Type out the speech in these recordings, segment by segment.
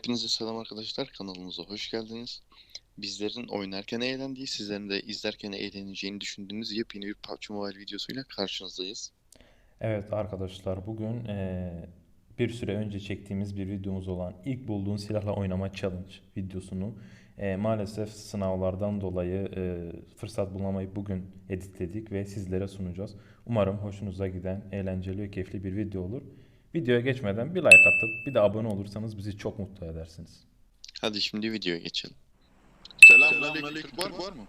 Hepinize selam arkadaşlar. Kanalımıza hoş geldiniz. Bizlerin oynarken eğlendiği, sizlerin de izlerken eğleneceğini düşündüğünüz yepyeni bir PUBG Mobile videosuyla karşınızdayız. Evet arkadaşlar bugün eee, bir süre önce çektiğimiz bir videomuz olan ilk bulduğun silahla oynama challenge videosunu eee, maalesef sınavlardan dolayı eee, fırsat bulamayıp bugün editledik ve sizlere sunacağız. Umarım hoşunuza giden eğlenceli ve keyifli bir video olur. Videoya geçmeden bir like atıp bir de abone olursanız bizi çok mutlu edersiniz. Hadi şimdi videoya geçelim. Selamünaleyküm. Var, var mı?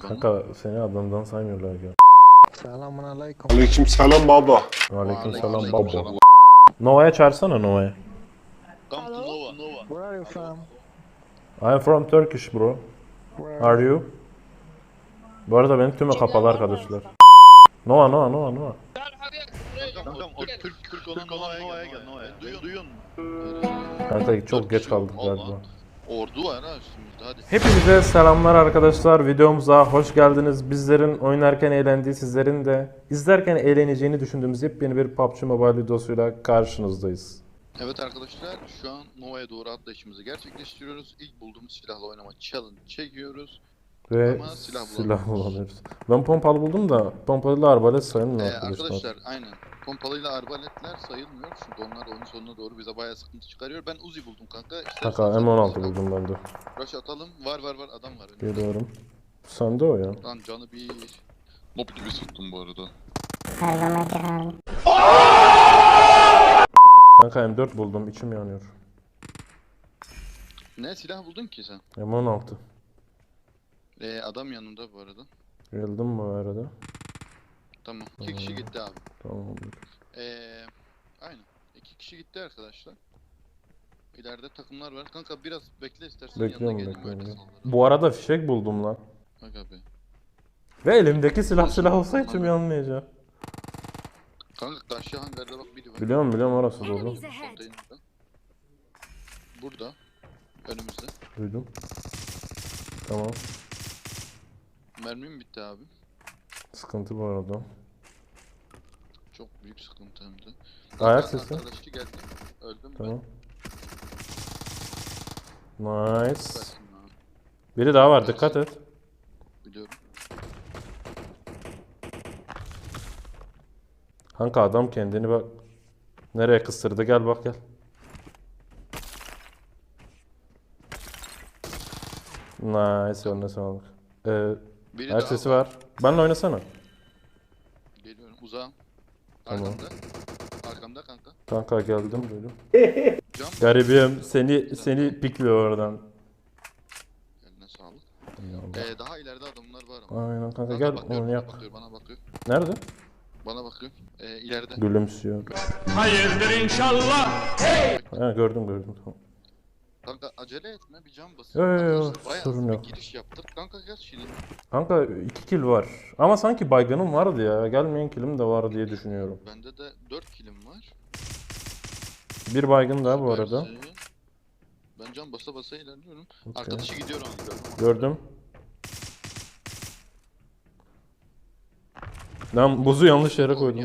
Kanka seni adamdan saymıyorlar ya. Selamun aleyküm. Aleyküm selam baba. Aleyküm selam Aleyküm baba. selam. Nova'ya çağırsana Nova'ya. Come to Nova. Nova. Where are you from? I'm from Turkish bro. Where Are you? Bu arada benim tüme kapalı arkadaşlar. Nova Nova Nova Nova. Kankam o Türk Türk olan Nova'ya gel. Nova'ya. Duyuyor, duyuyor musun? Kanka çok geç kaldık galiba. Ordu var ha üstümüzde hadi. Hepinize selamlar arkadaşlar. Videomuza hoş geldiniz. Bizlerin oynarken eğlendiği, sizlerin de izlerken eğleneceğini düşündüğümüz yepyeni bir PUBG Mobile videosuyla karşınızdayız. Evet arkadaşlar şu an Nova'ya doğru atlayışımızı gerçekleştiriyoruz. İlk bulduğumuz silahla oynama challenge çekiyoruz. Ve Ama silah silah bulamıyoruz. Ben pompalı buldum da pompalıyla arbalet sayılmıyor Ee, arkadaşlar. arkadaşlar aynen. Pompalıyla arbaletler sayılmıyor çünkü onlar oyun sonuna doğru bize bayağı sıkıntı çıkarıyor. Ben Uzi buldum kanka. İsterseniz Kanka sen M16 Uzi'den buldum ben de. Rush atalım. Var var var adam var. önümde. Geliyorum. Sende o ya. Lan canı bir... Mob gibi sıktım bu arada. Her zamanki halim. Kanka M4 buldum. içim yanıyor. Ne silah buldun ki sen? M16. Ee, adam yanımda bu arada. Mi o arada? Tamam. İki kişi gitti abi. Tamam. Ee, aynen. İki kişi gitti arkadaşlar. İleride takımlar var. Kanka biraz bekle istersen Bekliyorum yanına geleyim bekliyorum. öyle ya. sallarım. Bu arada fişek buldum lan. Bak abi. Ve elimdeki silah silah olsa içim yanmayacak. Kanka karşı hangarda bak biri var. Biliyorum biliyorum orası dolu. Enemies ahead. Konteynerda. Burada. Önümüzde. Duydum. Tamam. Mermim bitti abi. Sıkıntı bu arada. Çok büyük sıkıntı hem de. Ayak sesi. Arkadaşı geldi. Öldüm Tamam. ben. Nice. Süpersin abi. Biri daha var dikkat et. Biliyorum. Kanka adam kendini bak. Nereye kıstırdı gel bak gel. Nice eline sağlık. Ee, Biri her sesi var. Benle oynasana. Geliyorum. Uzağım. Tamam. Arkamda. Arkamda kanka. Kanka geldim duydum. Cam. Garibim seni seni pikliyor oradan. Eline sağlık. Ee, daha ileride adamlar var ama. Aynen kanka Kanka gel bakıyor, onu bana yap. bakıyor, bana bakıyor. Nerede? Bana bakıyor. Ee, ileride. Gülümsüyor. Hayırdır inşallah. Ha, gördüm gördüm tamam. Kanka acele etme bir cam basın. Yo, yo, yo, Arkadaşlar, bayağı sorun hızlı bir yok. giriş yaptık. Kanka gel şimdi. Kanka iki kill var. Ama sanki baygınım vardı ya. Gelmeyen killim de var diye düşünüyorum. Bende de 4 kilim var. Bir baygın daha bu arada. Süpersin. Ben cam basa basa ilerliyorum. Okey. Arkadaşı gidiyor ama gördüm. Gördüm. Ben buzu yanlış yere koydum.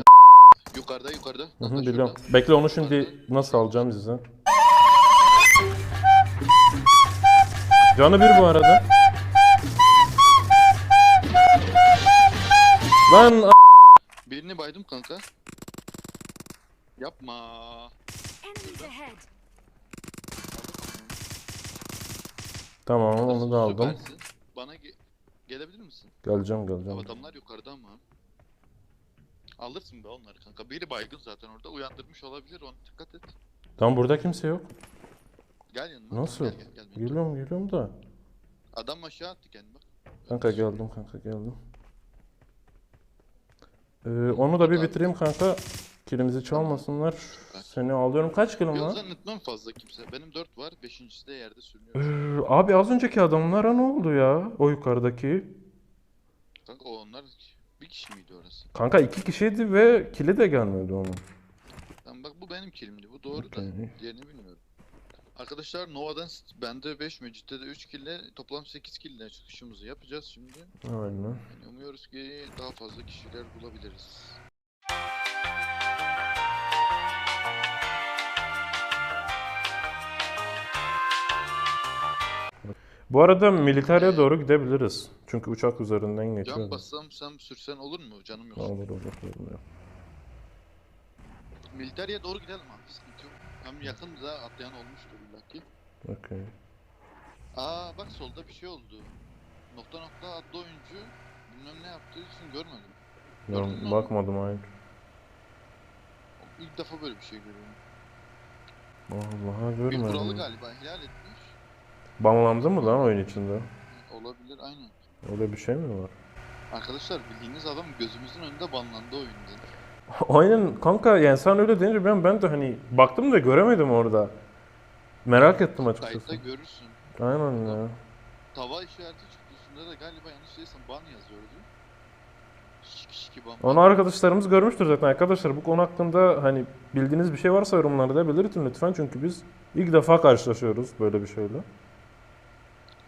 Yukarıda yukarıda. Hı Kanka hı, şurada. biliyorum. Bekle onu şimdi nasıl alacağım size. Canı bir bu arada. Lan a- Birini baydım kanka. Yapma. Enemies ahead. Tamam onu da aldım. Süpersin. Bana ge- gelebilir misin? Geleceğim geleceğim. Adamlar yukarıda ama. Alırsın be onları kanka. Biri baygın zaten orada. Uyandırmış olabilir. Ona dikkat et. Tam burada kimse yok. Gel yanıma. Nasıl? Gel gel gel. Geliyorum geliyorum da. Adam aşağı attı kendini bak. Kanka geldim kanka geldim. Ee, onu da bir bitireyim kanka. Kilimizi çalmasınlar. Seni alıyorum. Kaç kilim var? zannetmem fazla kimse. Benim 4 var. Beşincisi de yerde sürünüyor. Ee, abi az önceki adamlara ne oldu ya? O yukarıdaki. Kanka onlar bir kişi miydi orası? Kanka iki kişiydi ve kili de gelmedi onun. Tamam bak bu benim kilimdi. Bu doğru da. Diğerini bilmiyorum. Arkadaşlar Nova'dan bende 5 Mecit'te de 3 kille toplam 8 kille çıkışımızı yapacağız şimdi. Aynen. Yani umuyoruz ki daha fazla kişiler bulabiliriz. Bu arada militariye doğru gidebiliriz. Çünkü uçak üzerinden geçiyor. Can bassam sen sürsen olur mu? Canım yok. Olur olur. olur. Militariye doğru gidelim abi. Sıkıntı yok. Hem yakın da atlayan olmuştur illaki. Okey. Aa bak solda bir şey oldu. Nokta nokta adlı oyuncu bilmem ne yaptığı için görmedim. Gördün mü Ya, onu? bakmadım hayır. İlk defa böyle bir şey görüyorum. Allah'a Bir kuralı görmedim. galiba ihlal etmiş. Banlandı mı lan oyun içinde? Olabilir aynen. Öyle bir şey mi var? Arkadaşlar bildiğiniz adam gözümüzün önünde banlandı oyunda. Aynen kanka yani sen öyle deyince ben ben de hani baktım da göremedim orada. Merak ettim açıkçası. Kayıtta görürsün. Aynen ya. Tava işareti çıktı üstünde de galiba yanlış değilsem ban yazıyordu. Şiki şiki ban. Onu arkadaşlarımız görmüştür zaten arkadaşlar. Bu konu hakkında hani bildiğiniz bir şey varsa yorumlarda belirtin lütfen. Çünkü biz ilk defa karşılaşıyoruz böyle bir şeyle.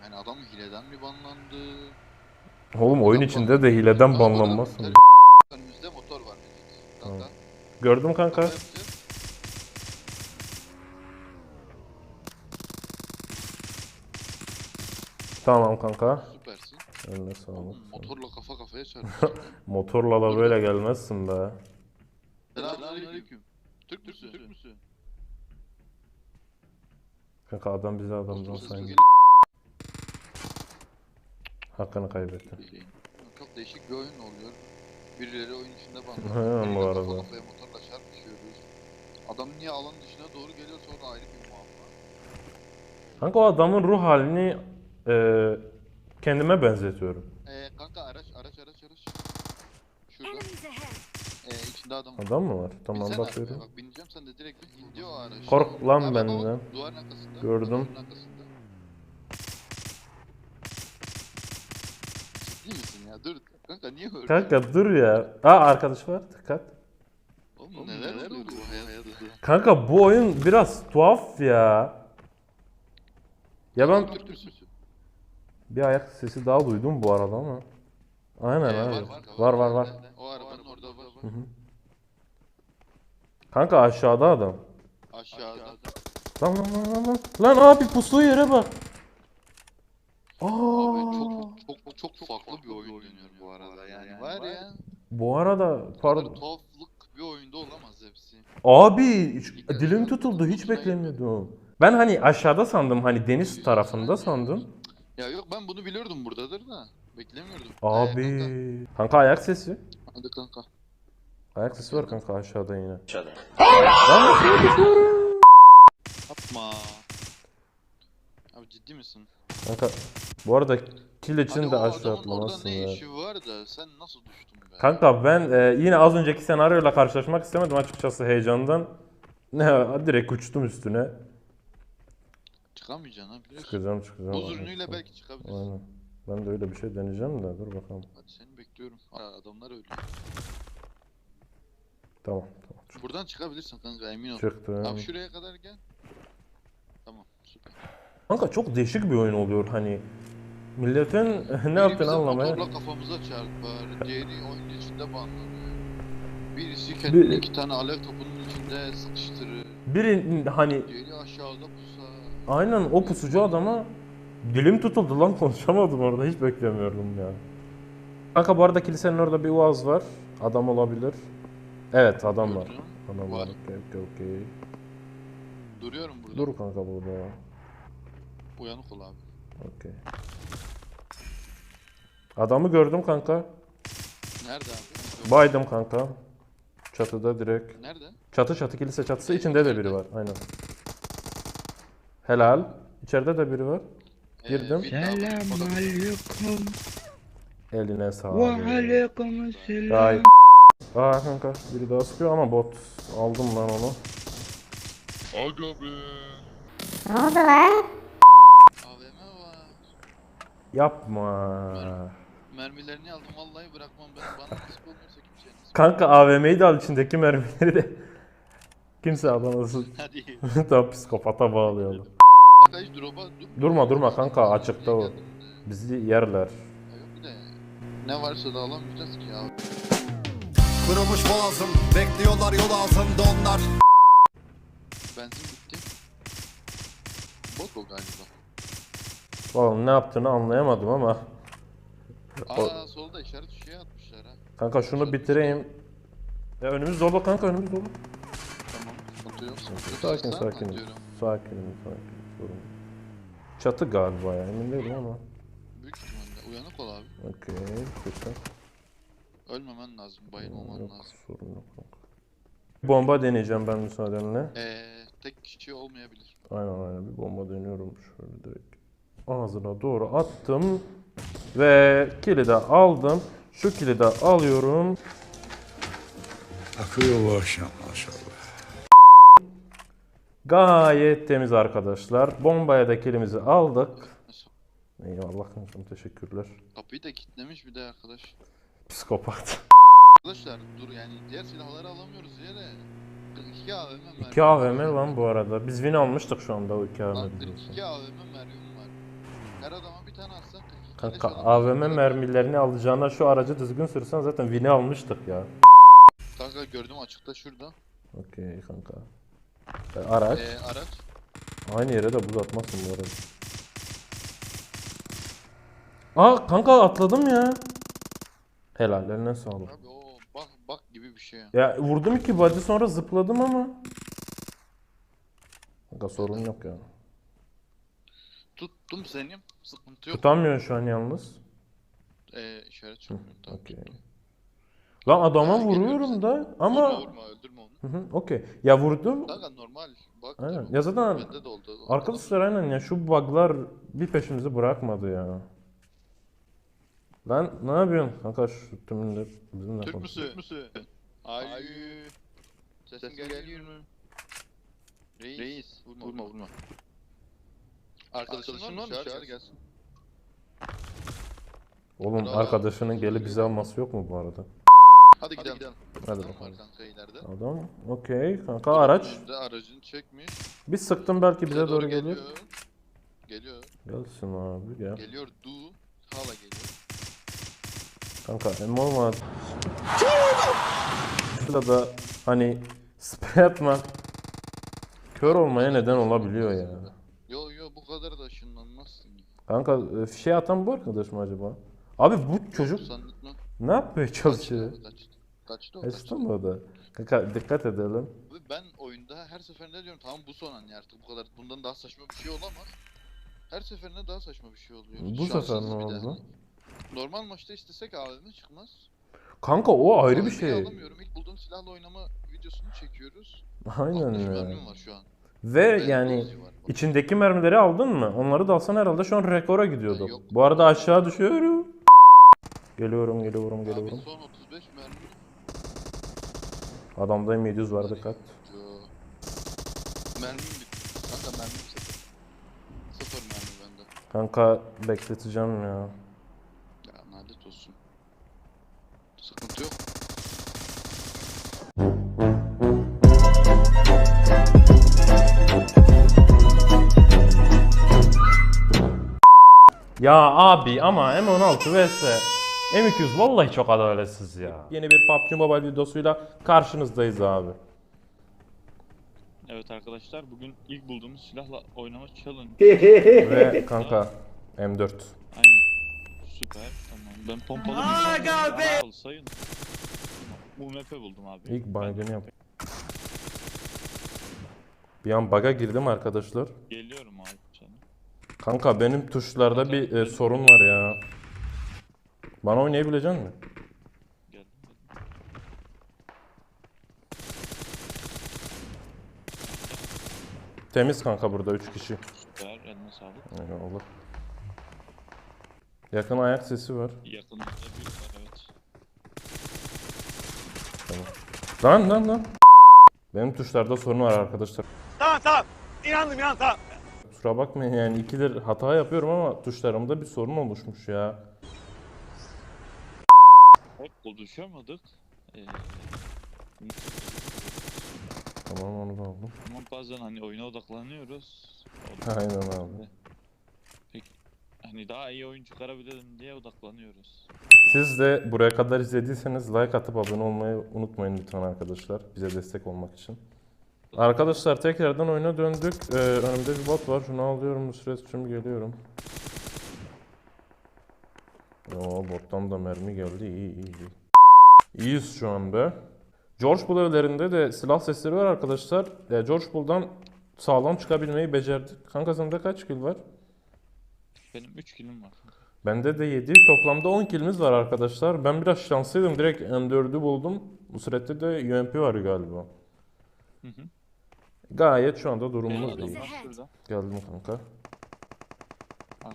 Yani adam hileden mi banlandı? Oğlum oyun içinde de hileden banlanmazsın. militer- Önümüzde motor var. Kanka. Tamam. Gördüm kanka. Tamam kanka. Süpersin. Eline sağlık. Motorla kafa kafaya çarpıştık. Motorla da böyle gelmezsin be. Selamünaleyküm. Türk müsün? Türk müsün? Kanka adam bize adamdan sanki. Hakkını kaybetti. Çok değişik bir oyun oluyor. Birileri oyun içinde He, banlanıyor. bu arada. Kafa kafaya. Adam niye alan dışına doğru geliyorsa o da ayrı bir muamma. Kanka o adamın ruh halini e, kendime benzetiyorum. Ee, kanka araç araç araç araç. Şurada. Enemies ahead. Ee, içinde adam var. Adam mı var? Tamam Binsene bakıyorum. abi, Bak bineceğim sen de direkt bin. O araç. Kork lan Ha, bak, bak, benden. Duvarın arkasında. Gördüm. duvarın arkasında. Ciddi misin ya? Dur. Kanka niye öyle? Kanka dur ya. Aa arkadaş var. Dikkat. Oğlum, neler, oluyor? Kanka bu oyun biraz tuhaf ya. Ya ben bir ayak sesi daha duydum bu arada ama. Aynen Ee, abi. Var var var. O arabanın orada var. Hı hı. Kanka aşağıda adam. Aşağıda. Lan lan lan lan lan. Lan abi pusuğu yere bak. Abi Aa. çok çok çok farklı bir oyun dönüyor bu arada yani var ya. Bu arada Pardon. pardon. Tuhaflık bir oyunda olamaz hepsi. Abi hiç- dilim tutuldu hiç beklemiyordum. Ben hani aşağıda sandım hani deniz tarafında sandım. Ya yok ben bunu biliyordum buradadır da. Beklemiyordum. Ee, Abi. kanka, Kanka ayak sesi. hadi kanka. Ayak sesi var kanka aşağıda yine. Yapma. Abi ciddi misin? Kanka bu arada kill için Hadi de o aşağı adamın orada atlamazsın ne ya. işi var da sen nasıl düştün? Kanka ben e, yine az önceki senaryoyla karşılaşmak istemedim açıkçası heyecandan. Ne direkt uçtum üstüne. Çıkamayacaksın ha biliyorsun. Çıkacağım çıkacağım. Buz Aynen. ürünüyle belki çıkabilirsin. Aynen. Ben de öyle bir şey deneyeceğim de dur bakalım. Hadi seni bekliyorum. Aa, adamlar öyle. Tamam tamam. Buradan çıkabilirsin kanka emin ol. Çıktım. Abi şuraya kadar gel. Tamam süper. Kanka çok değişik bir oyun oluyor hani. Milletin ne yaptığını anlamaya. Motorla kafamıza çarpar. Diğeri oyun içinde banlanıyor. Birisi kendini Bir- iki tane alev topunun içinde sıkıştırır. Biri hani Diğeri aşağıda pusar. aynen o pusucu adama dilim tutuldu lan konuşamadım orada hiç beklemiyordum ya. Kanka bu arada kilisenin orada bir uaz var. Adam olabilir. Evet adam var. Gördün mü? Adam var. Var. Okey okey okey. Duruyorum burada. Dur kanka burada. Uyanık ol abi. Okey. Adamı gördüm kanka. Nerede abi? Baydım kanka. Çatıda direkt. Nerede? Çatı çatı kilise çatısı içinde de biri var. Aynen. Helal. İçeride de biri var. Girdim. Ee, bak, bakalım. Selamünaleyküm. Eline Ve sağlık. aleykümselam. Gayet. Aa kanka biri daha sıkıyor ama bot. Aldım lan onu. Aga be. Ne oldu lan? AVM var. Yapma. Mermilerini aldım vallahi bırakmam ben. Bana nasip olmazsa kimseye nasip. Kanka AVM'yi de al içindeki mermileri de. Kimse alamasın. Hadi. Tam psikopata bağlayalım. Kanka hiç drop'a dur. Durma, durma kanka, açıkta o. Bizi yerler. Yok bir de ne varsa da alamayacağız ki ya. Kırılmış boğazım Bekliyorlar yol altında onlar Benzin bitti. Bot o galiba. Vallahi ne yaptığını anlayamadım ama. Aa solda işaret şey atmışlar ha. Kanka şunu bitireyim. Ya önümüz dolu kanka önümüz dolu. Tamam. Sıkıntı yok. sıkıntı yok. Sakin Sen sakin. Sakinim sakin. Sorun. yok. Çatı galiba ya emin değilim ama. Büyük ihtimalle. Uyanık ol abi. Okey. Güzel. Ölmemen lazım. Bayılmaman Yok lazım. sorun yok. kanka. Bomba deneyeceğim ben müsaadenle. Ee, tek kişi olmayabilir. Aynen aynen bir bomba deniyorum şöyle direkt. Ağzına doğru attım. Ve kili de aldım. Şu kili de alıyorum. Akıyor bu akşam maşallah. Gayet temiz arkadaşlar. Bombaya da kilimizi aldık. Eyvallah kankam teşekkürler. Kapıyı da kilitlemiş bir de arkadaş. Psikopat. Arkadaşlar dur yani diğer silahları alamıyoruz diye de 42 AVM mermi 2 AVM lan bu arada. Biz win almıştık şu anda o 2 Lan AVM. 42 AVM mermim var. Her adama bir tane 42 Kanka AVM mermilerini alacağına şu aracı düzgün sürsen zaten win'i almıştık ya. Kanka gördüm açıkta şurada. Okey kanka. E, araç. Ee, araç. Aynı yere de buz atmazsın bu arada. Aa kanka atladım ya. Helal eline sağlık. Abi o bak bak gibi bir şey ya. Vurdum iki body sonra zıpladım ama. Kanka sorun yok ya. Tuttum seni. Sıkıntı yok. Tutamıyorsun şu an yalnız. Ee, işaret çıkmıyor. Tamam. Okey. Lan adama geliyor vuruyorum da ama... Vurma vurma öldürme onu. Hı hı, okey. Ya vurdum. Kanka normal. Bak. Aynen. Ya zaten Bende de oldu. arkadaşlar aynen ya şu bug'lar bir peşimizi bırakmadı ya. Lan ne yapıyorsun? Kanka şu tümünde bizimle Türk konuş. müsü? Türk müsü? Ay. Sesin geliyor mu? Reis. Reis. Vurma vurma. Vurma. Arkadaşın var mı? Çağır gelsin. Oğlum Bravo. arkadaşının gelip bizi alması yok mu bu arada? Hadi gidelim. Hadi Adam bakalım. var kanka ileride. Adam. Okey. Kanka araç. Aracını çekmiş. Bir sıktım belki bize doğru geliyor. Geliyor. Gelsin abi gel. Geliyor. Du. Hala geliyor. Kanka em olmadı. Şurada da hani spray atmak kör olmaya neden olabiliyor ya. Kadar da ışınlanmazsın. ya. Kanka e, fişe atan bu arkadaş mı acaba? Abi bu çocuk ne yapmaya çalışıyor? Kaçtı. Kaçtı. Kaçtı o Kaçtı kaçtı. mı o da? Kanka dikkat edelim. Abi ben oyunda her seferinde diyorum tamam bu son hani artık bu kadar bundan daha saçma bir şey olamaz. Her seferinde daha saçma bir şey oluyor. Bu sefer Şanssız ne bir de. oldu lan? Normal maçta istesek AVM çıkmaz. Kanka o ayrı bir AVM'yi şey. alamıyorum. İlk bulduğum silahla oynama videosunu çekiyoruz. Aynen 60 ya. mermim var şu an. Ve yani içindeki mermileri aldın mı? Onları da alsan herhalde şu an rekora gidiyorduk. Yok. Bu arada aşağı düşüyorum. Geliyorum, geliyorum, Abi geliyorum. son 35 mermi. Adamda M700 var dikkat. Mermim bitti. Kanka mermim sıfır. Sıfır mermi bende. Kanka bekleteceğim. Ya Ya abi ama M16 vs M200 vallahi çok adaletsiz ya. Yeni bir PUBG Mobile videosuyla karşınızdayız abi. Evet arkadaşlar bugün ilk bulduğumuz silahla oynama challenge. Ve kanka M4. Aynen. Süper tamam. Ben pompalı bir sayın. UMP buldum abi. İlk baygını yap. Bir an bug'a girdim arkadaşlar. Geliyorum abi. Kanka benim tuşlarda bir e, sorun var ya. Bana oynayabilecek misin? Geldim. Temiz kanka burada 3 kişi. Süper eline sağlık. Eyvallah. Yakın ayak sesi var. Yakınımızda bir var evet. Lan lan lan. Benim tuşlarda sorun var arkadaşlar. Tamam tamam. İnandım inandım tamam. Kusura bakmayın yani ikidir hata yapıyorum ama tuşlarımda bir sorun oluşmuş ya. Hep buluşamadık. Ee, Tamam onu da aldım. ama bazen hani oyuna odaklanıyoruz. Aynen abi. Hani daha iyi oyun çıkarabilirim diye odaklanıyoruz. Siz de buraya kadar izlediyseniz like atıp abone olmayı unutmayın lütfen arkadaşlar. Bize destek olmak için. Arkadaşlar tekrardan oyuna döndük. Ee, önümde bir bot var. Şunu alıyorum Nusret'cim geliyorum. Oo bottan da mermi geldi. İyi iyi iyi. İyiyiz şu anda. George Bull evlerinde de silah sesleri var arkadaşlar. E, George Bull'dan sağlam çıkabilmeyi becerdik. Kanka sende kaç kill var? Benim 3 kilim var. Bende de 7. Toplamda 10 killimiz var arkadaşlar. Ben biraz şanslıydım. Direkt M4'ü buldum. Bu surette de UMP var galiba. Hı hı. Gayet şu anda durumumuz adam iyi. Geldim kanka.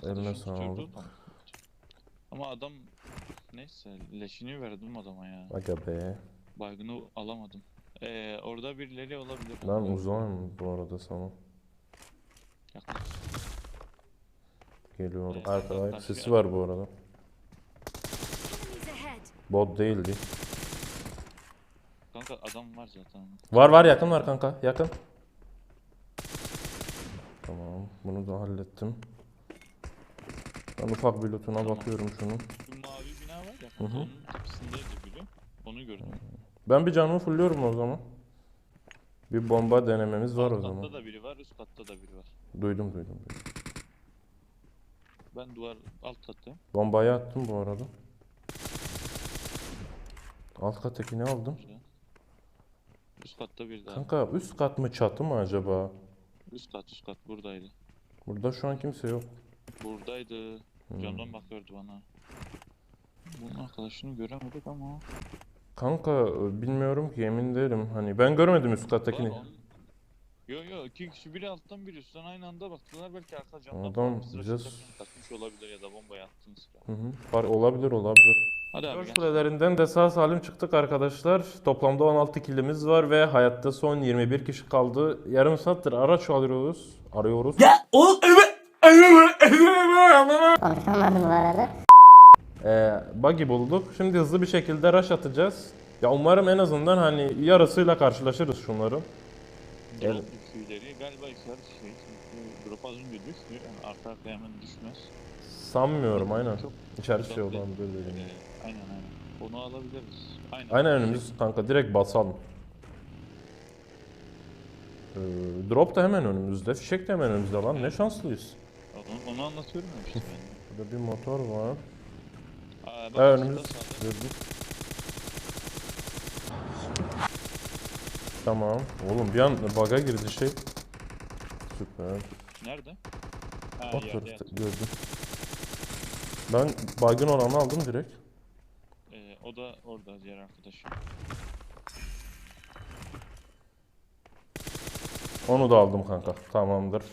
Eline sağlık. Ama adam neyse leşini verdim adama ya. Aga be. Baygını alamadım. Ee, orada birileri olabilir. Ben uzağım bu arada sana. Yaklaş. Geliyorum. Evet, Arkadaş sesi gel. var bu arada. Bot değildi. Kanka adam var zaten. Var var yakın var kanka yakın. Tamam bunu da hallettim. Ben ufak bir lootuna bakıyorum şunu. Şu mavi bina var ya. Hı hı. Onun tepesindeydi biri. Onu gördüm. Ben bir canımı fulluyorum o zaman. Bir bomba denememiz var o Alt zaman. katta da biri var, üst katta da biri var. Duydum duydum. duydum. Ben duvar alt katta. Bombayı attım bu arada. Alt kattaki ne aldım? Güzel. Üst katta bir daha. Kanka üst kat mı çatı mı acaba? Üst kat, üst kat buradaydı. Burada şu an kimse yok. Buradaydı. Hmm. Camdan bakıyordu bana. Bunun arkadaşını göremedik ama. Kanka e, bilmiyorum ki emin değilim. Hani ben görmedim üst kattakini. Yo yo iki kişi biri alttan biri üstten aynı anda baktılar belki arka camdan Adam bize takmış olabilir ya da bombayı attığın sıra. Hı hı. Var, olabilir olabilir. Hadi abi George gel. Kulelerinden de sağ salim çıktık arkadaşlar. Toplamda 16 killimiz var ve hayatta son 21 kişi kaldı. Yarım saattir araç arıyoruz. Arıyoruz. Konuşamadım bu arada. Ee, buggy bulduk. Şimdi hızlı bir şekilde rush atacağız. Ya umarım en azından hani yarısıyla karşılaşırız Evet. yüküleri galiba işaret şey. Drop az önce düştü. Yani arka arkaya hemen düşmez. Sanmıyorum aynen. Çok İçerisi şey olan böyle dediğim gibi. Ee, aynen aynen. Onu alabiliriz. Aynen. Aynen önümüz kanka direkt basalım. Ee, drop da hemen önümüzde. Fişek de hemen önümüzde lan. Ne şanslıyız. Onu, onu anlatıyorum ya işte. Burada bir motor var. Aa, bak önümüz. Tamam. Oğlum bir an bug'a girdi şey. Süper. Nerede? Ha, Bak yerde gördüm. Ben bug'ın olanı aldım direkt. Ee, o da orada diğer arkadaşım. Onu da aldım kanka. Tamamdır.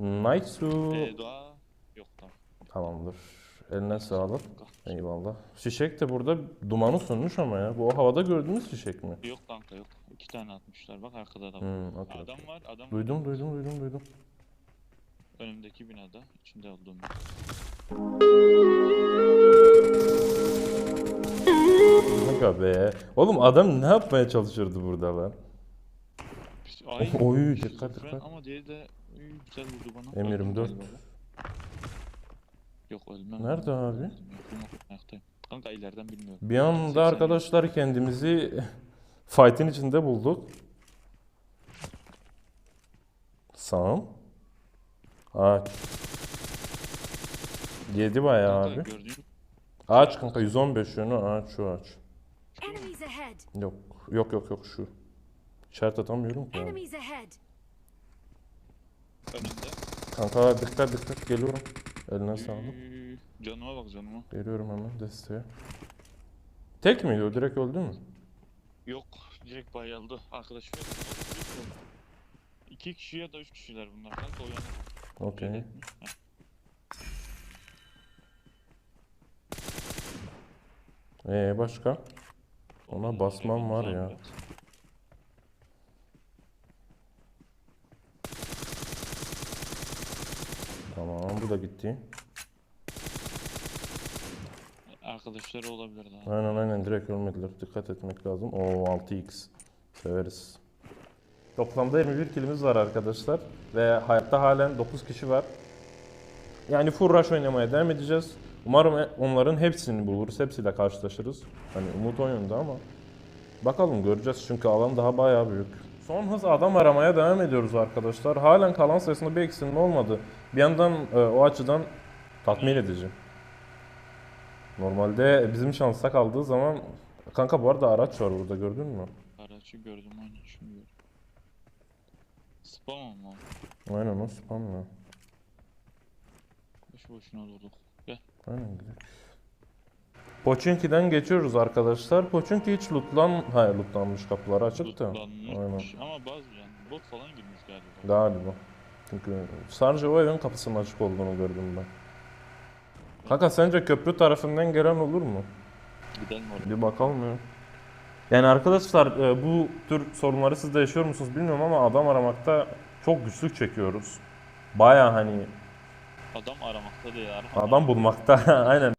Nice. Ee, doğa yok tamam. Tamamdır. Eline sağlık. Eyvallah. Şişek de burada dumanı sönmüş ama ya. Bu havada gördüğümüz şişek mi? Yok kanka yok. İki tane atmışlar. Bak arkada da var. Hmm, okey, Adam okey. var. Adam var. Duydum duydum duydum duydum. Önümdeki binada. içinde olduğum. Kanka be. Oğlum adam ne yapmaya çalışırdı burada lan? Ay, Oy, dikkat, dikkat. Ama diğeri de güzel vurdu bana. M24. Öldüm galiba. Yok ölmem. Nerede abi? Ayaktayım. Kanka ileriden bilmiyorum. Bir anda 80 arkadaşlar kendimizi fight'in içinde bulduk. Sağım. Ağaç. Yedi bayağı Kanka abi. gördüğün Ağaç kanka 115 yönü ağaç şu ağaç. Yok yok yok yok şu. İşaret atamıyorum ki abi. Önünde. Kanka dikkat dikkat geliyorum. Eline sağlık. Üy, Canıma bak canıma. Geliyorum hemen desteğe. Tek miydi o direkt öldü mü? Yok direkt bayıldı. Arkadaşım yok. İki kişi ya da üç kişiler bunlar. Kanka uyan. Okey. Ee başka? Ona basmam var ya. Tamam bu da gitti. Arkadaşları olabilir daha. Aynen aynen direkt ölmediler. Dikkat etmek lazım. Oo 6x. Severiz. Toplamda 21 kilimiz var arkadaşlar. Ve hayatta halen 9 kişi var. Yani full rush oynamaya devam edeceğiz. Umarım e- onların hepsini buluruz. Hepsiyle karşılaşırız. Hani umut o yönde ama. Bakalım göreceğiz çünkü alan daha bayağı büyük. Son hız adam aramaya devam ediyoruz arkadaşlar. Halen kalan sayısında bir eksilme olmadı. Bir yandan e, o açıdan tatmin edici. Normalde bizim şansa kaldığı zaman kanka bu arada araç var burada gördün mü? Aracı gördüm aynen şimdi gördüm. Spam ama. Aynen o spam ya. Boşu boşuna durduk. Aynen gidelim. Pochinki'den geçiyoruz arkadaşlar. Pochinki hiç lootlan... Hayır lootlanmış kapıları açık da. Aynen. Lootlanmış ama bazı yani bot falan girmiş galiba. Galiba. Çünkü sadece o evin kapısının açık olduğunu gördüm ben. Kanka sence köprü tarafından gelen olur mu? Gidelim oraya. Bir bakalım ya. Yani arkadaşlar e, bu tür sorunları siz de yaşıyor musunuz bilmiyorum ama adam aramakta çok güçlük çekiyoruz. Baya hani Adam aramakta değil arama. adam bulmakta aynen.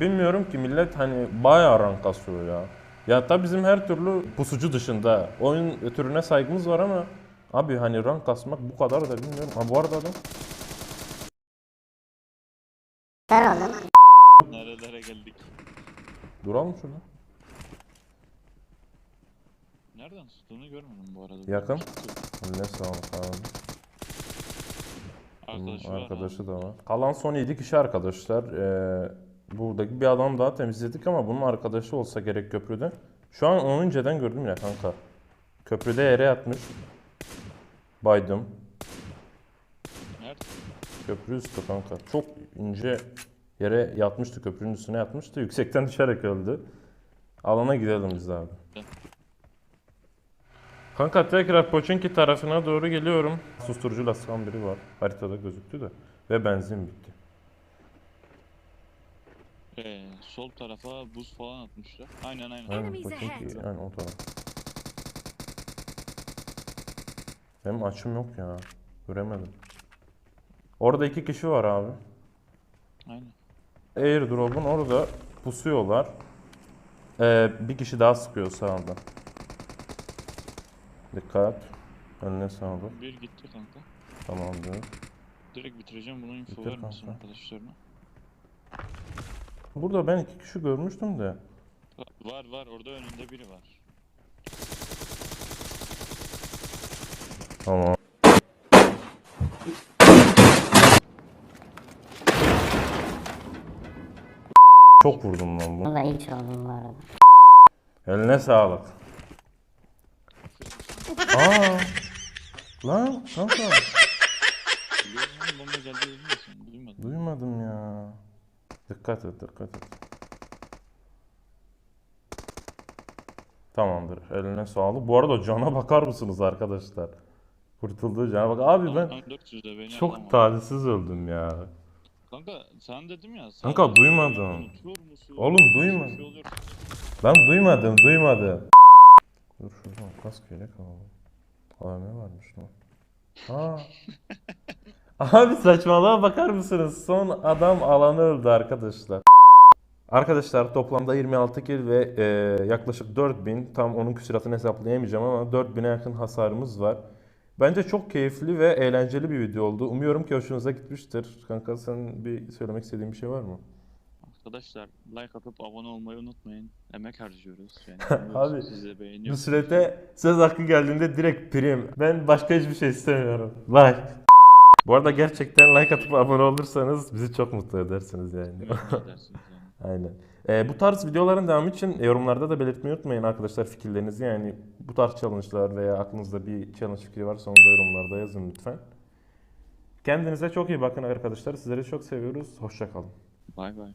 Bilmiyorum ki millet hani baya rank kasıyor ya. Ya tabi bizim her türlü pusucu dışında oyun türüne saygımız var ama abi hani rank kasmak bu kadar da bilmiyorum. Ha bu arada adam Sen oldun. Nerelere geldik? duralım şurada. Nereden tuttuğunu görmedim bu arada. Yakın. Ne sağlık abi. Arkadaşı var arkadaşı da var. Kalan son 7 kişi arkadaşlar. Ee, buradaki bir adam daha temizledik ama bunun arkadaşı olsa gerek köprüde. Şu an onu önceden gördüm ya kanka. Köprüde yere yatmış. Baydım. Nerede? Köprü üstü kanka. Çok ince yere yatmıştı. Köprünün üstüne yatmıştı. Yüksekten düşerek öldü. Alana gidelim biz abi. Kanka tekrar Pochinki tarafına doğru geliyorum. Susturucuyla sıkan biri var. Haritada gözüktü de. Ve benzin bitti. Ee, sol tarafa buz falan atmışlar. Aynen aynen. Aynen ahead. Aynen o taraf. Benim açım yok ya. Göremedim. Orada iki kişi var abi. Aynen. Airdrop'un orada pusuyorlar. Ee, bir kişi daha sıkıyor sağda. Dikkat. Önüne sağda. Bir gitti kanka. Tamamdır. Direkt bitireceğim bunun info Bitir verir misin kanka. arkadaşlarına? Burada ben iki kişi görmüştüm de. Va- Var var orada önünde biri var. Tamam. Çok vurdum lan bu. Bunu da hiç oldum bu arada. Eline sağlık. Aa. Lan kanka. Biliyorum lan bomba geldi bilmiyorsun. Duymadım. Duymadım ya. Dikkat et, dikkat et. Tamamdır. Eline sağlık. Bu arada cana bakar mısınız arkadaşlar? Kurtulduğu cana bak. Abi ben Tam 400'de beni çok alamam. talihsiz öldüm ya. Kanka sen dedim ya. sen Kanka, duymadım. Musun? Oğlum, Bir duymadım. şey oluyor. Ben duymadım, duymadım. Dur şuradan kask yelek alalım. AM varmış lan. Aa. Abi saçmalığa bakar mısınız? Son adam alanı öldü arkadaşlar. Arkadaşlar toplamda 26 kill ve e, yaklaşık 4000 tam onun küsuratını hesaplayamayacağım ama 4000'e yakın hasarımız var. Bence çok keyifli ve eğlenceli bir video oldu. Umuyorum ki hoşunuza gitmiştir. Kanka sen bir söylemek istediğin bir şey var mı? Arkadaşlar like atıp abone olmayı unutmayın. Emek harcıyoruz. Yani Abi, beğeniyorsunuz. Nusret'e söz hakkı geldiğinde direkt prim. Ben başka hiçbir şey istemiyorum. Like. Bu arada gerçekten like atıp abone olursanız bizi çok mutlu edersiniz yani. Memnun edersiniz yani. Aynen. Ee, bu tarz videoların devamı için yorumlarda da belirtmeyi unutmayın arkadaşlar fikirlerinizi. Yani bu tarz challenge'lar veya aklınızda bir challenge fikri varsa onu da yorumlarda yazın lütfen. Kendinize çok iyi bakın arkadaşlar. Sizleri çok seviyoruz. Hoşça kalın. Bay bay.